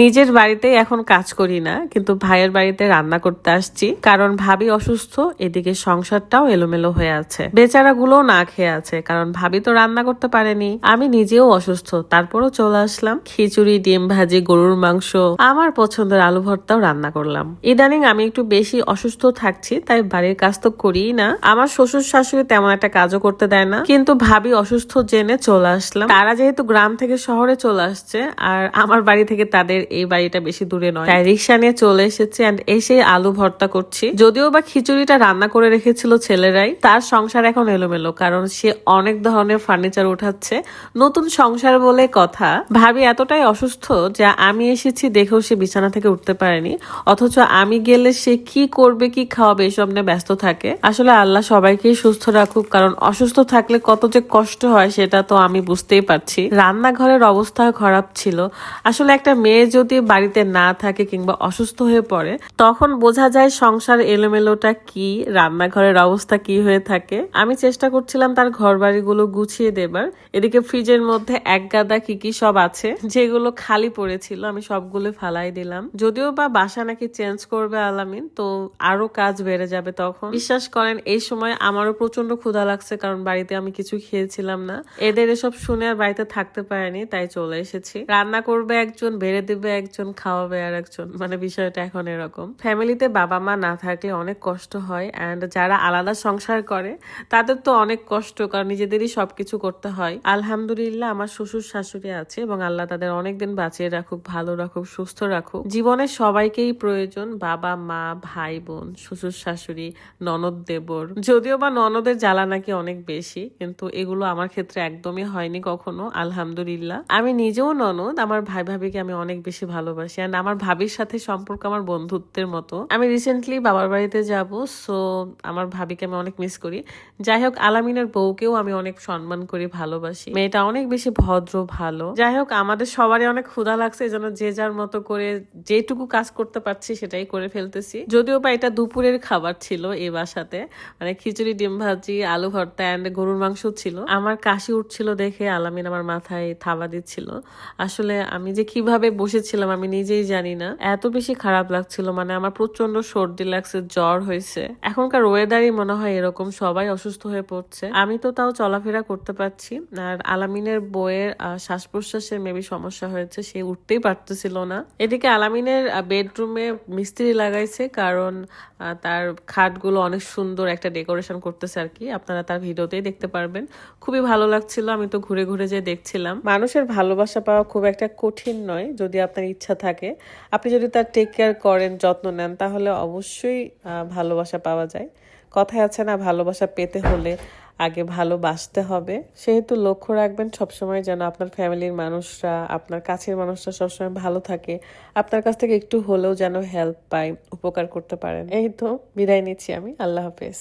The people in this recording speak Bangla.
নিজের বাড়িতেই এখন কাজ করি না, কিন্তু ভাইয়ের বাড়িতে রান্না করতে আসছি। কারণ ভাবি অসুস্থ, এদিকে সংসারটাও এলোমেলো হয়ে আছে। বেচারা গুলো না খেয়ে আছে, কারণ ভাবি তো রান্না করতে পারেনি। আমি নিজেও অসুস্থ, তারপরও চলে আসলাম। খিচুড়ি, ডিম ভাজি, গরুর মাংস, আমার পছন্দের আলু ভর্তাও রান্না করলাম। ইদানিং আমি একটু বেশি অসুস্থ থাকছি, তাই বাড়ির কাজ তো করিই না। আমার শ্বশুর শাশুড়ি তেমন একটা কাজও করতে দেয় না, কিন্তু ভাবি অসুস্থ জেনে চলে আসলাম। তারা যেহেতু গ্রাম থেকে শহরে চলে আসছে, আর আমার বাড়ি থেকে তাদের এই বাড়িটা বেশি দূরে নয়। তাই রিক্সা নিয়ে চলে এসেছি অ্যান্ড এসে আলু ভর্তা করছি। যদিও বা খিচুড়িটা রান্না করে রেখেছিল ছেলেরাই, তার সংসার এখন এলোমেলো, কারণ সে অনেক ধরনের ফার্নিচার উঠাচ্ছে। নতুন সংসার বলে কথা। ভাবি এতটাই অসুস্থ যা আমি এসেছি দেখেও সে বিছানা থেকে উঠতে পারেনি, অথচ আমি গেলে সে কি করবে, কি খাওয়াবে, এসব নিয়ে ব্যস্ত থাকে। আসলে আল্লাহ সবাইকেই সুস্থ রাখুক, কারণ অসুস্থ থাকলে কত যে কষ্ট হয়, সেটা তো আমি বুঝতেই পারছি। রান্নাঘরের অবস্থা খারাপ ছিল। আসলে একটা মেয়ে যদি বাড়িতে না থাকে কিংবা অসুস্থ হয়ে পড়ে, তখন বোঝা যায় সংসার এলোমেলোটা কি, রান্নাঘরের অবস্থা কি হয়ে থাকে। আমি চেষ্টা করছিলাম তার ঘর বাড়িগুলো গুছিয়ে দেবার। এদিকে ফ্রিজের মধ্যে এক গাদা কি কি সব আছে, যেগুলো খালি পড়েছিল, আমি সবগুলো ফালাই দিলাম। যদিও বা বাসা নাকি চেঞ্জ করবে আলামিন, তো আরও কাজ বেড়ে যাবে তখন। বিশ্বাস করেন, এই সময় আমারও প্রচণ্ড ক্ষুধা লাগছে, কারণ বাড়িতে আমি কিছু খেয়েছিলাম না। এদের এসব শুনে আর বাড়িতে থাকতে পারেনি, তাই চলে এসেছি। রান্না করবে একজন, বেড়ে একজন খাওয়াবে আর একজন মানে বিষয়টা এখন এরকম। ফ্যামিলিতে বাবা মা না থাকলে অনেক কষ্ট হয় অ্যান্ড যারা আলাদা সংসার করে, তাদের তো অনেক কষ্ট, কারণ নিজেদেরই সবকিছু করতে হয়। আলহামদুলিল্লাহ, আমার শ্বশুর শাশুড়ি আছে এবং আল্লাহ তাদের অনেকদিন বাঁচিয়ে রাখুক, ভালো রাখুক, সুস্থ রাখুক। জীবনে সবাইকেই প্রয়োজন বাবা, মা, ভাই, বোন, শ্বশুর শাশুড়ি, ননদ, দেবর। যদিও বা ননদের জ্বালা নাকি অনেক বেশি, কিন্তু এগুলো আমার ক্ষেত্রে একদমই হয়নি কখনো, আলহামদুলিল্লাহ। আমি নিজেও ননদ, আমার ভাই ভাবিকে আমি অনেক বেশি ভালোবাসি। অ্যান্ড আমার ভাবির সাথে সম্পর্ক আমার বন্ধুত্বের মতো। আমি রিসেন্টলি বাবার বাড়িতে যাব সো আমার ভাবিকে আমি অনেক মিস করি। যাই হোক, আলামিনের বউকেও আমি অনেক সম্মান করি, ভালোবাসি। মেয়েটা অনেক বেশি ভদ্র, ভালো। যাই হোক, আমাদের সবারই অনেক ক্ষুধা লাগছে জন্য যে যার মতো করে যেটুকু কাজ করতে পারছি সেটাই করে ফেলতেছি। যদিও বা এটা দুপুরের খাবার ছিল এই বাসাতে মানে খিচুড়ি, ডিম ভাজি, আলু ভর্তা অ্যান্ড গরুর মাংস ছিল। আমার কাশি উঠছিল দেখে আলামিন আমার মাথায় থাবা দিচ্ছিল। আসলে আমি যে কীভাবে বসেছিলাম আমি নিজেই জানি না। এত বেশি খারাপ লাগছিল মানে আমার প্রচণ্ড সর্দি লাগছে, জ্বর হয়েছে। এখনকার ওয়েদারই মনে হয় এরকম, সবাই অসুস্থ হয়ে পড়ছে। আমি তো তাও চলাফেরা করতে পারছি, আর আলামিনের বইয়ের শ্বাস প্রশ্বাসের মেবি সমস্যা হয়েছে, সে উঠতেই পারতেছিল না। এদিকে আলামিনের বেডরুমে মিস্ত্রি লাগাইছে, কারণ তার খাটগুলো অনেক সুন্দর একটা ডেকোরেশন করতেছে আর কি। আপনারা তার ভিডিওতেই দেখতে পারবেন। খুবই ভালো লাগছিল, আমি তো ঘুরে ঘুরে যে দেখছিলাম। মানুষের ভালোবাসা পাওয়া খুব একটা কঠিন নয়, যদি আপনার ইচ্ছা থাকে। আপনি যদি তার টেক কেয়ার করেন, যত্ন নেন, তাহলে অবশ্যই ভালোবাসা পাওয়া যায়। কথায় আছে না, ভালোবাসা পেতে হলে আগে ভালোবাসতে হবে। সেহেতু লক্ষ্য রাখবেন, সবসময় যেন আপনার ফ্যামিলির মানুষরা, আপনার কাছের মানুষরা সবসময় ভালো থাকে। আপনার কাছ থেকে একটু হলেও যেন হেল্প পায়, উপকার করতে পারেন। এই তো, বিদায় নিচ্ছি আমি। আল্লাহ হাফেজ।